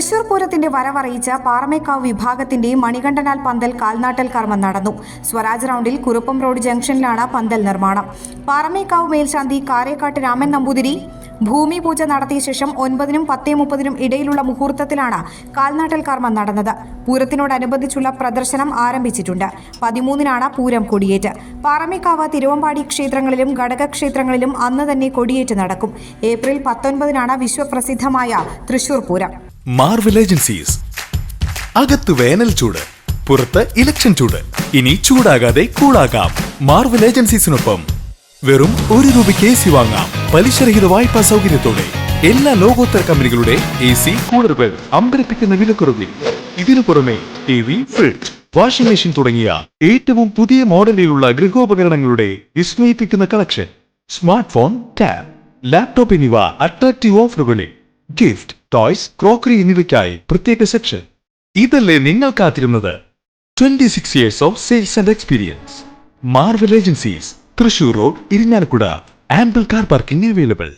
പൂരത്തിന്റെ വരവറിയിച്ച പാറമേക്കാവ് വിഭാഗത്തിന്റെ മണികണ്ഠനാൽ പന്തൽ കാൽനാട്ടൽ കർമ്മം നടന്നു. സ്വരാജ് റൗണ്ടിൽ കുറുപ്പം റോഡ് ജംഗ്ഷനിലാണ് പന്തൽ നിർമ്മാണം. പാറമേക്കാവ് മേൽശാന്തി കാരേക്കാട്ട് രാമൻ നമ്പൂതിരി ഭൂമി പൂജ നടത്തിയ ശേഷം ഒൻപതിനും പത്തേ മുപ്പതിനും ഇടയിലുള്ള മുഹൂർത്തത്തിലാണ് കാൽനാട്ടൽ കർമ്മം നടന്നത്. പൂരത്തിനോടനുബന്ധിച്ചുള്ള പ്രദർശനം ആരംഭിച്ചിട്ടുണ്ട്. പതിമൂന്നിനാണ് പൂരം കൊടിയേറ്റ്. പാറമേക്കാവ് തിരുവമ്പാടി ക്ഷേത്രങ്ങളിലും ഘടകക്ഷേത്രങ്ങളിലും അന്ന് തന്നെ കൊടിയേറ്റ് നടക്കും. ഏപ്രിൽ പത്തൊൻപതിനാണ് വിശ്വപ്രസിദ്ധമായ തൃശൂർ പൂരം. മാർവൽ ഏജൻസീസ് അകത്ത് വേനൽ ചൂട് പുറത്ത് ഇലക്ഷൻ ചൂട്. ഇനി ചൂടാകാതെ കൂളാകാം. മാർവൽ ഏജൻസീസിനൊപ്പം വെറും ഒരു രൂപയ്ക്ക് എ സി വാങ്ങാം. പലിശരഹിത വായ്പാ സൗകര്യത്തോടെ എല്ലാ ലോകോത്തര കമ്പനികളുടെ എ സി കൂളറുകൾ അമ്പരപ്പിക്കുന്ന വിലക്കുറവിൽ. ഇതിനു പുറമെ T V fridge washing machine തുടങ്ങിയ ഏറ്റവും പുതിയ മോഡലിലുള്ള ഗൃഹോപകരണങ്ങളുടെ വിസ്മയിപ്പിക്കുന്ന collection smart phone tab laptop എന്നിവ അട്രാക്റ്റീവ് ഓഫറുകളിൽ ഗിഫ്റ്റ് ടോയ്സ് ക്രോക്കറി എന്നിവയ്ക്കായി പ്രത്യേക സെക്ഷൻ. ഇതല്ലേ നിങ്ങൾ കാത്തിരുന്നത്? Twenty six years of sales and experience Marvel agencies Thrissur road Irinjalakuda ample car parking available